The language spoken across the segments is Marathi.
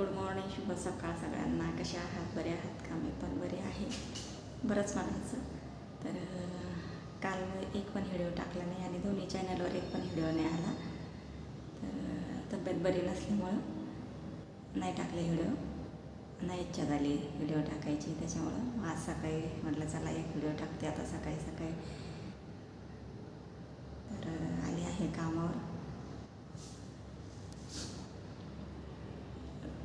गुड मॉर्निंग शुभ सकाळ सगळ्यांना. कशा आहात? बरे आहात का? मी पण बरे आहे. बरंच म्हणायचं. तर काल एक पण व्हिडिओ टाकला नाही आणि दोन्ही चॅनलवर एक पण व्हिडिओ नाही आला. तर तब्येत बरी नसल्यामुळं नाही टाकले व्हिडिओ. नाही इच्छा झाली व्हिडिओ टाकायची. त्याच्यामुळं आज सकाळी म्हटलं चला एक व्हिडिओ टाकते आता सकाळी सकाळी. तर आली आहे कामावर.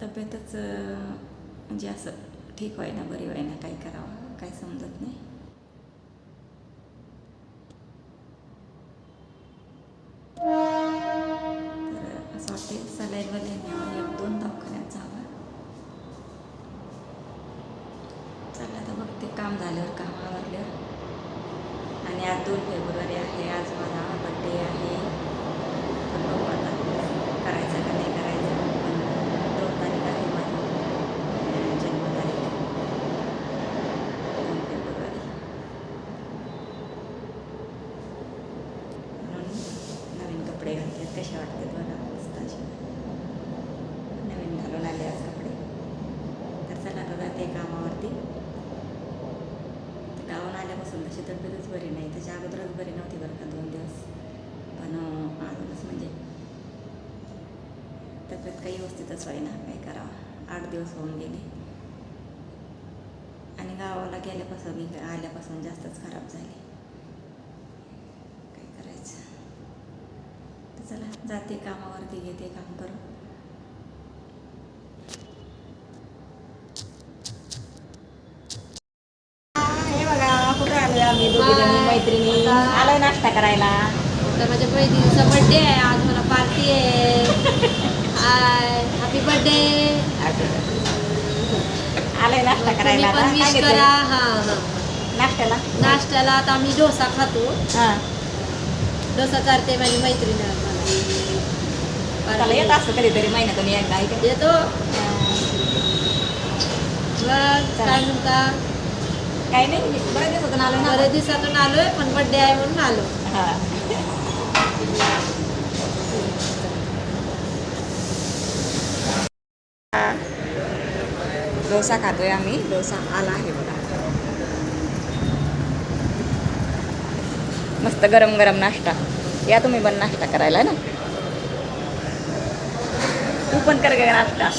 तब्येतच म्हणजे असं ठीक व्हायना बरी व्हायना काही करावं काही समजत नाही. तर असं वाटते सलाईन वलाईन न्यावं एक दोन दवाखान्यात जावं. चाललं आता बघते काम झाल्यावर काम आवरल्यावर आणि आज दोन फेब्रुवारी आहे आज माझा बड्डे आहे पण बघू आता करायचं का नाही करायचं पण दोन तारीख आहे माझी अं, जन्मतारीख दोन फेब्रुवारी म्हणून नवीन कशा वाटतात बघा मस्त नवीन घालून आले आज कपडे. तर चला आता जाते कामावरती. गावून आल्यापासून तशी तब्येतच बरी नाही. त्याच्या अगोदरच बरी नव्हती बरं का दोन दिवस. पण अं, अजूनच म्हणजे तब्येत काही व्यवस्थितच होईना. काय करावं? आठ दिवस होऊन गेले. आणि गावाला गेल्यापासून आल्यापासून जास्तच खराब झाली काय करायचं तर चला जाते कामावरती घेते काम करून. आम्ही मैत्रिणी? आलोय नाश्ता करायला. तर माझ्या बहिणीचा बर्थडे आहे आज मला पार्टी आहे. हॅपी बर्थडे आलोय नाश्ता करायला पण. विश करा? हा हा. नाश्त्याला? नाश्त्याला आता आम्ही डोसा खातो. हा. डोसा करते माझी मैत्रीण. त्याला येत असतं कधीतरी महिन्यातून एकदा येतो मग काय म्हणता काही नाही बऱ्याच दिवसातून आलो ना बरेच दिवसातून आलोय पण बर्थडे आहे म्हणून आलो हा डोसा खातोय आम्ही डोसा आला आहे बघा मस्त गरम गरम नाश्ता या तुम्ही पण नाश्ता करायला ना? तू पण कर ग नाश्ता.